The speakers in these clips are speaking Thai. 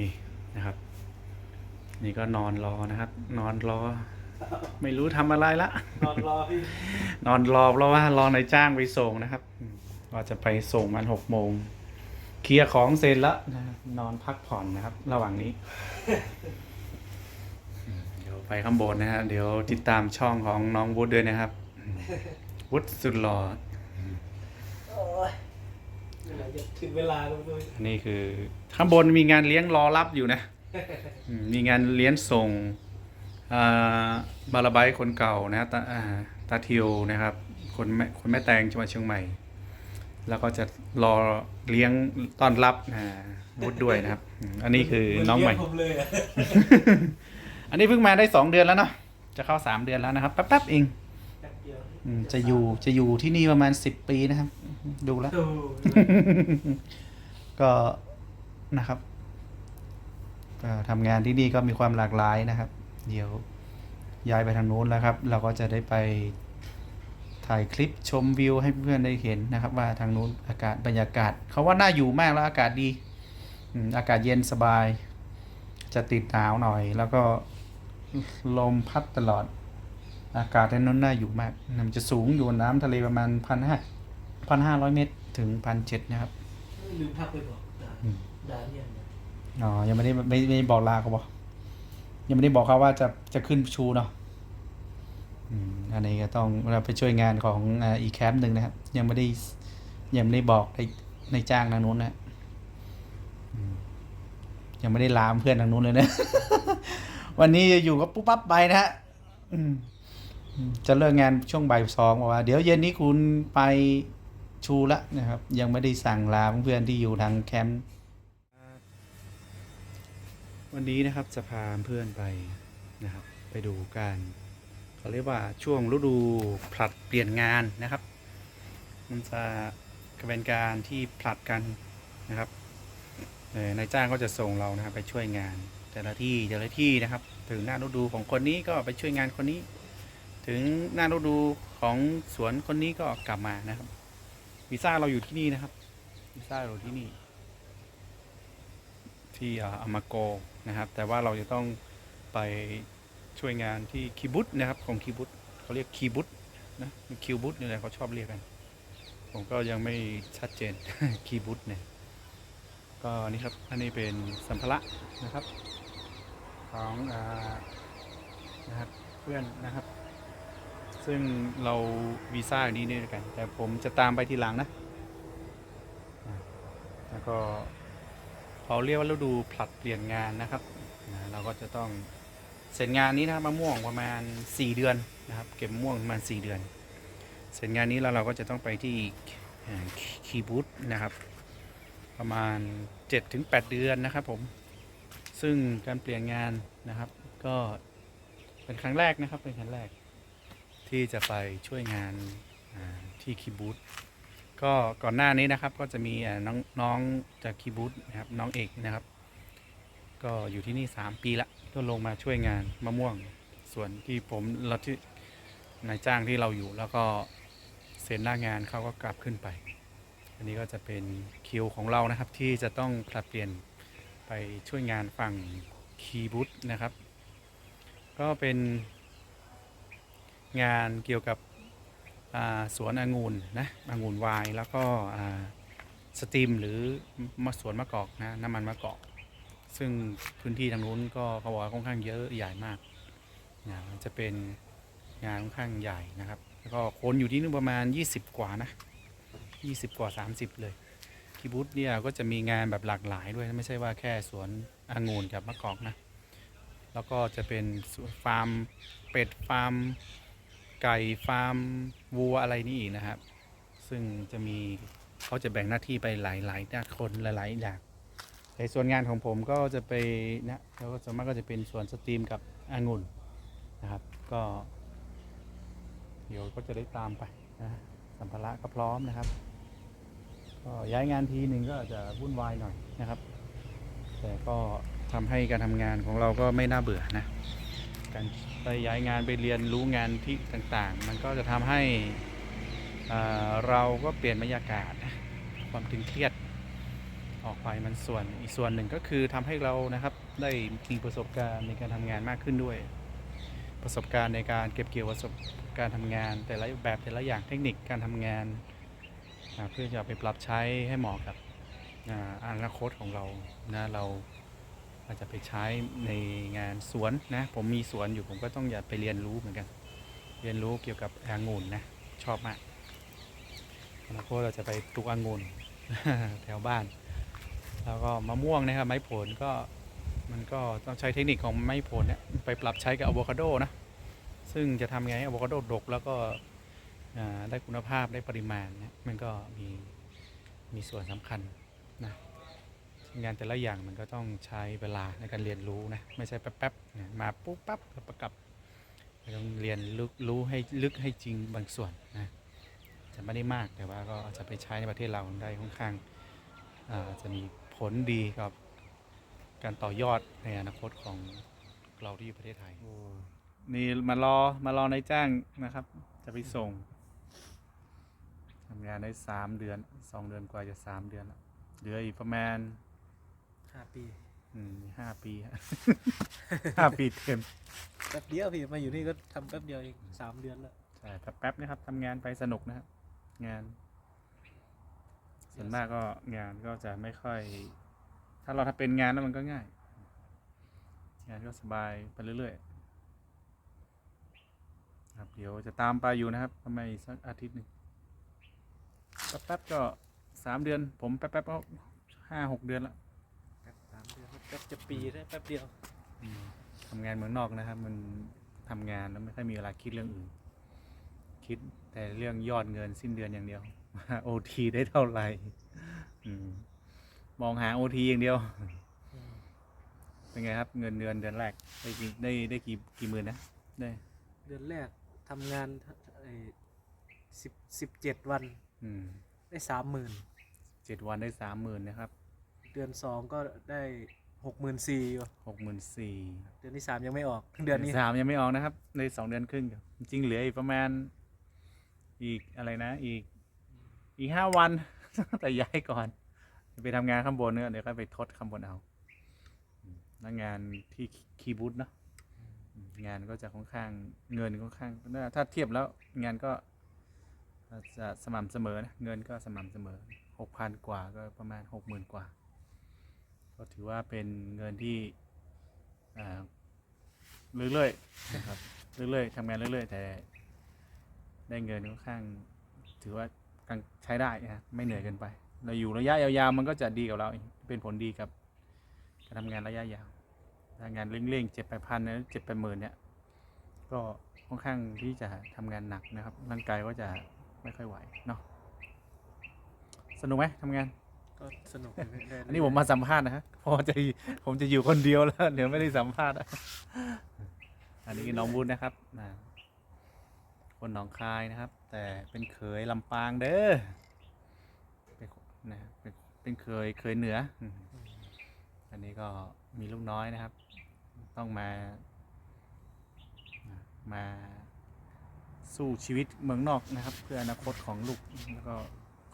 นี่นะครับ นี่ก็นอนรอนะครับ นอนรอ ไม่รู้ทำอะไรละ นอนรอพี่ นอนรอเพราะว่ารอนายจ้างไปส่งนะครับอืมก็จะไปส่งมันหกโมงเคลียร์ของเสร็จแล้วนะครับนอนพักผ่อนนะครับ ระหว่างนี้อืมเดี๋ยวไปข้างบนนะฮะเดี๋ยวติดตามช่องของน้องวุฒิด้วยนะครับอืมวุฒิสุดหล่อ ถึงเวลาแล้วด้วยอันนี้คือข้างบนมีงานเลี้ยงรอรับอยู่นะอืมมีงานเลี้ยงส่งอ่าบาลาไบคนเก่านะตาอ่าตาเทียวนะครับ คนแม่คนแม่แตงจังหวัดเชียงใหม่ แล้วก็จะรอเลี้ยงต้อนรับอ่าวุฒด้วยนะครับอืมอันนี้คือน้องใหม่ เรียกผมเลยอะ อันนี้เพิ่งมาได้สองเดือนแล้วเนาะ จะเข้าสามเดือนแล้วนะครับ แป๊บๆเองแป๊บเดียว อืมจะอยู่จะอยู่ที่นี่ประมาณสิบปีนะครับ ดูแล้วโอ้ก็นะครับก็ทำงานที่นี่ก็มีความหลากหลายนะครับ เดี๋ยวย้ายไปทางนู้นแล้วครับ เราก็จะได้ไปถ่ายคลิปชมวิวให้เพื่อนได้เห็นนะครับ ว่าทางนู้นอากาศบรรยากาศเขาว่าน่าอยู่มากแล้วอากาศดีอืมอากาศเย็นสบาย จะติดหนาวหน่อย แล้วก็ลมพัดตลอด อากาศที่นู้นน่าอยู่มาก มันจะสูงอยู่บนน้ำทะเลประมาณพันห้าพันห้าร้อยเมตรถึงพันเจ็ดนะครับลืมทักไปบอกดาอืมดาเนี่ยนะอ๋อ ยังไม่ได้ไม่ไม่ได้บอกลาเขาบอกยังไม่ได้บอกเขาว่าจะจะขึ้นชูเนาะอืมอันนี้ก็ต้องเราไปช่วยงานของอ่าอีกแคมป์หนึ่งนะครับ ยังไม่ได้ยังไม่ได้บอกในในจ้างทางนู้นนะอืมยังไม่ได้ลามเพื่อนทางนู้นเลยนะ วันนี้อยู่ก็ปุ๊บปั๊บไปนะฮะอืมอืม จะเลิกงานช่วงบ่ายสองบอกว่า เดี๋ยวเย็นนี้คุณไปชูละนะครับ ยังไม่ได้สั่งลาเพื่อนที่อยู่ทางแคมป์วันนี้นะครับจะพาเพื่อนไปนะครับ ไปดูการเขาเรียกว่าช่วงฤดูผลัดเปลี่ยนงานนะครับ มันจะเป็นการที่ผลัดกันนะครับนายจ้างก็จะส่งเรานะครับ ไปช่วยงาน แต่ละที่แต่ละที่นะครับ ถึงหน้าฤดูของคนนี้ก็ไปช่วยงานคนนี้ ถึงหน้าฤดูของสวนคนนี้ก็กลับมานะครับวีซ่าเราอยู่ที่นี่นะครับวีซ่าเราอยู่ที่นี่ ที่อาอามาโกนะครับ แต่ว่าเราจะต้องไปช่วยงานที่คีบุตนะครับของคีบุตเขาเรียกคีบุตนะคิวบุตนี่แหละเขาชอบเรียกกัน ผมก็ยังไม่ชัดเจนคีบุตเนี่ยก็นี่ครับอันนี้เป็นสัมภาระนะครับ ของอนะครับเพื่อนนะครับ ซึ่งเราวีซ่าอย่างนี้นี่ด้วยกัน แต่ผมจะตามไปทีหลังนะ แล้วก็เขาเรียกว่าฤดูผลัดเปลี่ยนงานนะครับนะเราก็จะต้องเสร็จงานนี้นะครับมะม่วงประมาณ 4 เดือนนะครับ เก็บมะม่วงประมาณ 4 เดือน เสร็จงานนี้แล้วเราก็จะต้องไปที่คีบูตนะครับ ประมาณ 7-8 เดือนนะครับผม ซึ่งการเปลี่ยนงานนะครับ ก็เป็นครั้งแรกนะครับเป็นครั้งแรก ที่จะไปช่วยงานที่คีบูตก็ก่อนหน้านี้นะครับก็จะมีน้องน้องจากคีบูตนะครับน้องเอกนะครับ ก็อยู่ที่นี่สามปีละก็ลงมาช่วยงานมะม่วงส่วนที่ผมเราที่นายจ้างที่เราอยู่แล้วก็เซ็นหน้างานเขาก็กลับขึ้นไป อันนี้ก็จะเป็นคิวของเรานะครับที่จะต้องผลัดเปลี่ยนไปช่วยงานฝั่งคีบูตนะครับ ก็เป็น งานเกี่ยวกับสวนองุ่นนะองุ่นวายแล้วก็สตรีมหรือมสวนมะกอกนะน้ำมันมะกอก ซึ่งพื้นที่ทางนู้นก็เขาบอกว่าค่อนข้างเยอะใหญ่มากนะจะเป็นงานค่อนข้างใหญ่นะครับแล้วก็คนอยู่ที่นู่นประมาณ 20 กว่านะ 20 กว่า 30 เลยคิบุตเนี่ยก็จะมีงานแบบหลากหลายด้วยไม่ใช่ว่าแค่สวนองุ่นกับมะกอกนะ แล้วก็จะเป็นฟาร์มเป็ดฟาร์ม ไก่ฟาร์มวัวอะไรนี่อีกนะครับ ซึ่งจะมีเขาจะแบ่งหน้าที่ไปหลายๆด้านคนหลายๆอย่างในส่วนงานของผมก็จะไปนะแล้วก็ส่วนมากก็จะเป็นส่วนสตรีมกับองุ่นนะครับ ก็ เดี๋ยวก็จะได้ตามไปนะสัมภาระก็พร้อมนะครับ ก็ย้ายงานทีหนึ่งก็อาจจะวุ่นวายหน่อยนะครับ แต่ก็ทำให้การทำงานของเราก็ไม่น่าเบื่อนะ การไปย้ายงานไปเรียนรู้งานที่ต่างๆ มันก็จะทำให้เราก็เปลี่ยนบรรยากาศ ความตึงเครียดออกไปมันส่วนอีกส่วนหนึ่งก็คือทำให้เรานะครับได้มีประสบการณ์ในการทำงานมากขึ้นด้วย ประสบการณ์ในการเก็บเกี่ยวประสบการณ์ทำงาน แต่ละแบบแต่ละอย่างเทคนิคการทำงานเพื่อจะไปปรับใช้ให้เหมาะกับอ่าอนาคตของเรานะเรา อาจจะไปใช้ในงานสวนนะ ผมมีสวนอยู่ผมก็ต้องอยากไปเรียนรู้เหมือนกัน เรียนรู้เกี่ยวกับองุ่นนะ ชอบมากอนาคตเราจะไปปลูกองุ่นแถวบ้าน แล้วก็มะม่วงนะครับไม้ผลก็มันก็ต้องใช้เทคนิคของไม้ผลเนี่ยไปปรับใช้กับอะโวคาโดนะ ซึ่งจะทำไงให้อะโวคาโดดกแล้วก็ได้คุณภาพได้ปริมาณนี่ยมันก็มีมีส่วนสำคัญนะ งานแต่ละอย่างมันก็ต้องใช้เวลาในการเรียนรู้นะไม่ใช่แป๊บๆมาปุ๊บปั๊บแล้วประกับต้องเรียนลึกรู้ให้ลึกให้จริงบางส่วนนะจะไม่ได้มากแต่ว่าก็อาจจะไปใช้ในประเทศเราได้ค่อนข้างจะมีผลดีกับการต่อยอดในอนาคตของเราที่อยู่ประเทศไทยนี่มารอมารอในายจ้างนะครับ จะไปส่งทำงานได้สามเดือนสองเดือนกว่าจะสามเดือนและเหลืออีกประมาณ ห้าปีอืมห้าปีฮะ ห้าปีเต็มแป๊บเดียวพี่มาอยู่นี่ก็ทำแป๊บเดียวเองสามเดือนแล้วใช่แป๊บๆนะครับทำงานไปสนุกนะครับงาน ส่วนมากก็งานก็จะไม่ค่อย ถ้าเราทำเป็นงานแล้วมันก็ง่าย งานก็สบายไปเรื่อยๆครับเดี๋ยวจะตามไปอยู่นะครับทำไมสักอาทิตย์หนึ่งแป๊บๆก็สามเดือน ผมแป๊บๆก็ห้าหกเดือนละ แป๊บสามเดือน แป๊บจะปีได้แป๊บเดียวอืมทำงานเมืองนอกนะครับ มันทำงานแล้วไม่ค่อยมีเวลาคิดเรื่องอื่น คิดแต่เรื่องยอดเงินสิ้นเดือนอย่างเดียวโอทีได้เท่าไหร่อืมมองหาโอทีอย่างเดียวเป็นไงครับเงินเดือนเดือนแรกได้กี่ได้ได้กี่กี่หมื่นนะได้เดือนแรกทำงานสิบสิบเจ็ดวันอืมได้สามหมื่นเจ็ดวันได้สามหมื่นนะครับ เดือนสองก็ได้ หกหมื่นสี่หกหมื่นสี่เดือนที่สามยังไม่ออกเดือนนี้สามยังไม่ออกนะครับ ในสองเดือนครึ่งเดียวจริงๆเหลืออีกประมาณ อีกอะไรนะ อีก อีกห้าวัน แต่ย้ายก่อน ไปทำงานข้างบนเนี่ยเดี๋ยวก็ไปทดข้างบนเอาอืมแล้วงานที่คีย์บูธเนาะอืมงานก็จะค่อนข้างเงินค่อนข้างถ้าเทียบแล้วงานก็จะสม่ำเสมอนะเงินก็สม่ำเสมอหกพันกว่าก็ประมาณหกหมื่นกว่า ก็ถือว่าเป็นเงินที่เรื่อยๆนะครับเรื่อยๆทำงานเรื่อย ๆ แต่ได้เงินค่อนข้าง ถือว่ากางใช้ได้นะไม่เหนื่อยเกินไป เราอยู่ระยะยาวๆมันก็จะดีกับเราเป็นผลดีกับการทำงานระยะยาวงานเร่งๆเจ็ดแปดพันเจ็ดแปดหมื่นเนี่ยก็ค่อนข้างที่จะทำงานหนักนะครับ ร่างกายก็จะไม่ค่อยไหวเนาะสนุกไหมทำงาน ก็สนุกได้อันนี้ผมมาสัมภาษณ์นะฮะเพอจะผมจะอยู่คนเดียวแล้วเดี๋ยวไม่ได้สัมภาษณ์อะอันนี้น้องวุ้นนะครับนะคนหนองคายนะครับ แต่เป็นเขยลำปางเด้อเป็นนะเป็นเป็นเคยเคยเหนืออืมอันนี้ก็มีลูกน้อยนะครับ ต้องมา มาสู้ชีวิตเมืองนอกนะครับ เพื่ออนาคตของลูกแล้วก็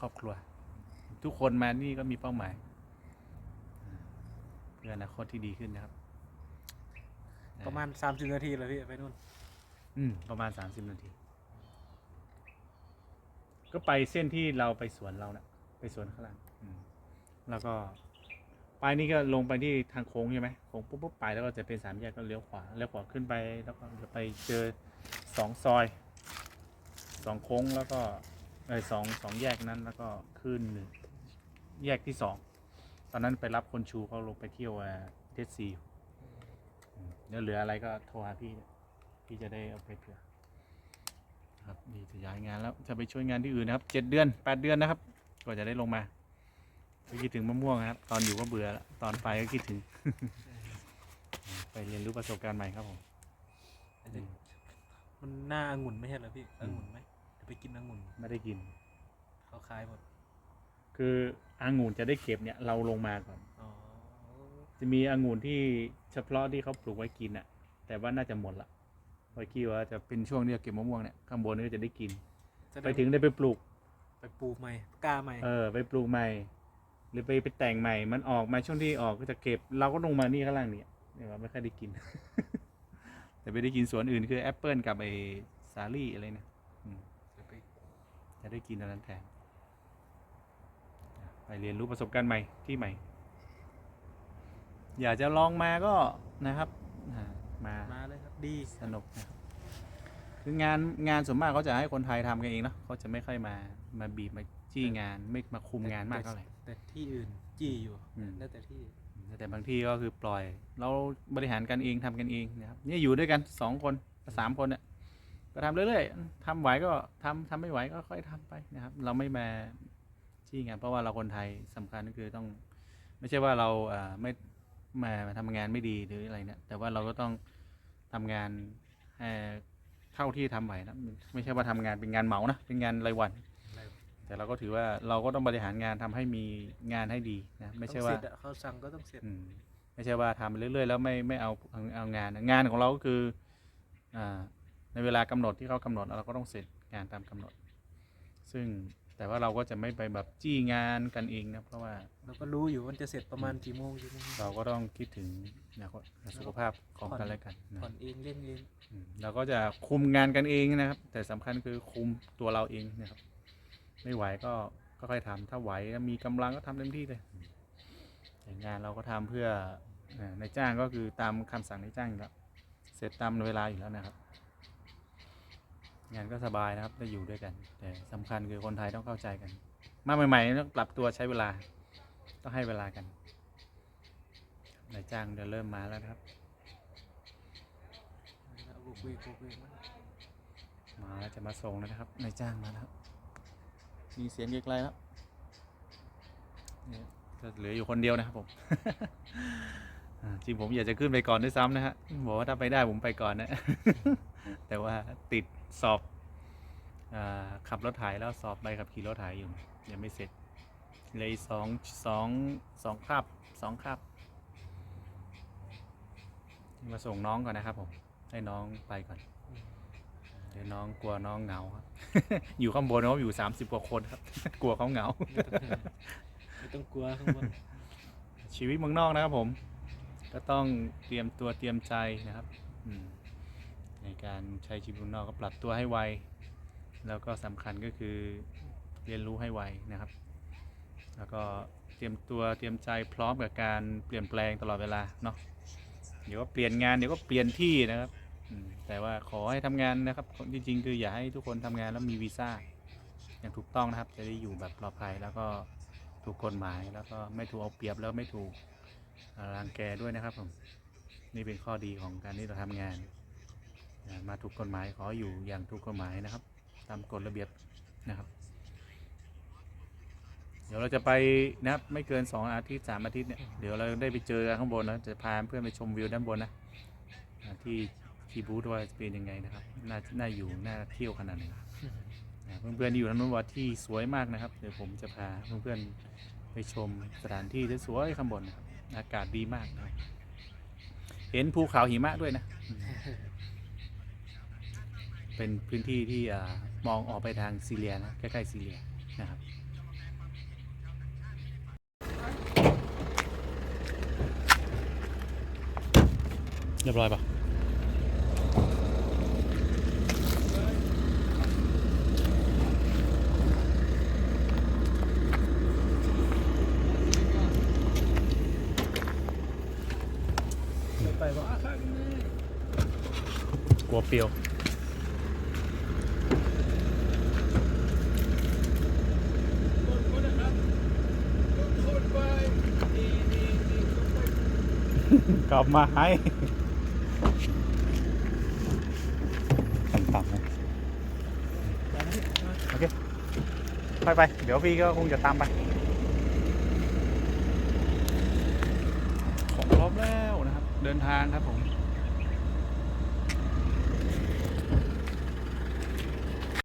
ครอบครัว ทุกคนมานี่ก็มีเป้าหมาย เพื่ออนาคตที่ดีขึ้นนะครับ ประมาณสามสิบนาทีเลยพี่ไปนู่น อืมประมาณสามสิบนาที ก็ไปเส้นที่เราไปสวนเรานะ่ะ ไปสวนข้างหลังอืมแล้วก็ ไปนี่ก็ลงไปที่ทางโค้งใช่ไหมโค้งปุ๊บปุ๊บไปแล้วก็จะเป็นสามแยกก็เลี้ยวขวาเลี้ยวขวาขึ้นไป แล้วก็จะไปเจอสองซอยสองโค้งแล้วก็เออสองสองแยกนั้นแล้วก็ขึ้น แยกที่สองตอนนั้นไปรับคนชูเขาลงไปเที่ยวเทสซีเดี๋ยวเหลืออะไรก็โทรหาพี่ พี่จะได้เอาไปเผื่อครับนี่จะย้ายงานแล้วจะไปช่วยงานที่อื่นนะครับเจ็ดเดือนแปดเดือนนะครับกว่าจะได้ลงมาก็คิดถึงมะม่วงนะครับ ตอนอยู่ก็เบื่อแล้วตอนไปก็คิดถึง ไปเรียนรู้ประสบการณ์ใหม่ครับผมอืมมันหน้าองุ่นไม่ใช่เหรอพี่องุ่นไหมเดี๋ยวไปกินองุ่นไม่ได้กินเขาขายหมด คือองุ่นจะได้เก็บเนี่ยเราลงมาก่อน อ๋อจะมีองุ่นที่เฉพาะที่เขาปลูกไว้กินอะ แต่ว่าน่าจะหมดละไว้คิดว่าจะเป็นช่วงที่เราเก็บมะม่วงเนี่ยข้างบนนี่ก็จะได้กินจะไปถึงได้ไปปลูก ไปปลูกใหม่กล้าใหม่ เออ ไปปลูกใหม่ หรือไปไปแต่งใหม่ มันออกมาช่วงที่ออกก็จะเก็บ เราก็ลงมานี่ข้างล่างเนี่ยเนี่ยเราไม่ค่อยได้กิน แต่ไม่ได้กินสวนอื่นคือแอปเปิลกับไอสาลี่อะไรนะอืมจะไปจะได้กินอันนั้นแทน ไปเรียนรู้ประสบการณ์ใหม่ที่ใหม่ อยากจะลองมาก็นะครับอ่ามามาเลยครับดีสนุกนะครับคืองานงานส่วนมากเขาจะให้คนไทยทำกันเองเนาะเขาจะไม่ค่อยมามาบีบมาจี้งานไม่มาคุมงานมากเท่าไหร่แต่ที่อื่นจี้อยู่อืมแล้วแต่ที่แต่บางที่ก็คือปล่อย เราบริหารกันเองทำกันเองนะครับเนี่ยอยู่ด้วยกันสองคนสามคนเนี่ยก็ทำเรื่อยๆทำไหวก็ทำทำไม่ไหวก็ค่อยทำไปนะครับ เราไม่มา จี้งานเพราะว่าเราคนไทยสำคัญก็คือต้อง ไม่ใช่ว่าเราเอ่อไม่มาทำงานไม่ดีหรืออะไรเนี่ยแต่ว่าเราก็ต้องทำงานเอ่อเท่าที่ทำไหวนะไม่ใช่ว่าทำงานเป็นงานเหมานะเป็นงานรายวันอะไรแต่เราก็ถือว่าเราก็ต้องบริหารงานทำให้มีงานให้ดีนะไม่ใช่ต้องว่าเสร็จอะเขาสั่งก็ต้องเสร็จอืมไม่ใช่ว่าทำไปเรื่อยๆแล้วไม่ไม่เอาเอาเอางานนะงานของเราก็คืออ่าในเวลากำหนดที่เขากำหนดเราก็ต้องเสร็จงานตามกำหนด ซึ่ง แต่ว่าเราก็จะไม่ไปแบบจี้งานกันเองนะเพราะว่า เราก็รู้อยู่ว่ามันจะเสร็จประมาณกี่โมงกี่โมงเราก็ต้องคิดถึงอนาคตสุขภาพของกันและกันนะผ่อนเองเล่นเองอืมเราก็จะคุมงานกันเองนะครับ แต่สำคัญคือคุมตัวเราเองนะครับ ไม่ไหวก็ก็ค่อยทำถ้าไหวแล้วมีกำลังก็ทำเต็มที่เลยแต่งานเราก็ทำเพื่ออ่านายจ้างก็คือตามคำสั่งนายจ้างอยู่แล้วเสร็จตามเวลาอยู่แล้วนะครับ งานก็สบายนะครับได้อยู่ด้วยกัน แต่สำคัญคือคนไทยต้องเข้าใจกัน มาใหม่ๆต้องปรับตัวใช้เวลา ต้องให้เวลากันนายจ้างจะเริ่มมาแล้วนะครับแล้วบุกเวกบุกเวกมันมาแล้วจะมาส่งแล้วนะครับนายจ้างมาแล้วมีเสียงไกลๆแล้วเนี่ยก็เหลืออยู่คนเดียวนะครับผมอ่า จริงผมอยากจะขึ้นไปก่อนด้วยซ้ำนะฮะบอกว่าถ้าไปได้ผมไปก่อนนะ แต่ว่าติดสอบอาขับรถไถแล้วสอบใบขับขี่รถไถอยู่ยังไม่เสร็จเหลยสองสองสองคาบสองคาบมาส่งน้องก่อนนะครับผมให้น้องไปก่อน เดี๋ยวน้องกลัวน้องเหงาครับ อยู่ข้างบนเขาอยู่สามสิบกว่าคนครับ กลัวเขาเหงาไม่ต้องกลัวข้างบนชีวิตเมืองนอกนะครับผม ก็ต้องเตรียมตัวเตรียมใจนะครับในการใช้ชีวิตนอกก็ปรับตัวให้ไว แล้วก็สำคัญก็คือเรียนรู้ให้ไวนะครับ แล้วก็เตรียมตัวเตรียมใจพร้อมกับการเปลี่ยนแปลงตลอดเวลาเนาะเดี๋ยวก็เปลี่ยนงานเดี๋ยวก็เปลี่ยนที่นะครับแต่ว่าขอให้ทำงานนะครับจริงๆคืออย่าให้ทุกคนทำงานแล้วมีวีซ่าอย่างถูกต้องนะครับ จะได้อยู่แบบปลอดภัยแล้วก็ถูกกฎหมายแล้วก็ไม่ถูกเอาเปรียบแล้วไม่ถูก รังแกด้วยนะครับผมนี่เป็นข้อดีของการที่เราทำงาน มาถูกกฎหมายขออยู่อย่างถูกกฎหมายนะครับ ตามกฎระเบียบนะครับ เดี๋ยวเราจะไปนะครับไม่เกินสองอาทิตย์สามอาทิตย์เนี่ยเดี๋ยวเราได้ไปเจอกันข้างบนนะจะพาเพื่อนไปชมวิวด้านบนนะอ่ที่คีบูธว่าเป็นยังไงนะครับน่าน่าอยู่น่าเที่ยวขนาดไหนนเพื่อนๆที่อยู่ทางนู้นว่าที่สวยมากนะครับ เดี๋ยวผมจะพาเพื่อนๆไปชมสถานที่ที่สวยข้างบนนะครับ อากาศดีมากนะครับเห็นภูเขาหิมะด้วยนะอืมเป็นพื้นที่ที่อ่ามองออกไปทางซีเรียนะ ใกล้ๆซีเรียนะครับเรียบร้อยปะ ไม่ไปว่าข้างหน้าก ลัวเปรียวกลับมาให้ต่ำๆนะโอเค ไปไป เดี๋ยวพี่ก็คงจะตามไป ของพร้อมแล้วนะครับ เดินทางครับผม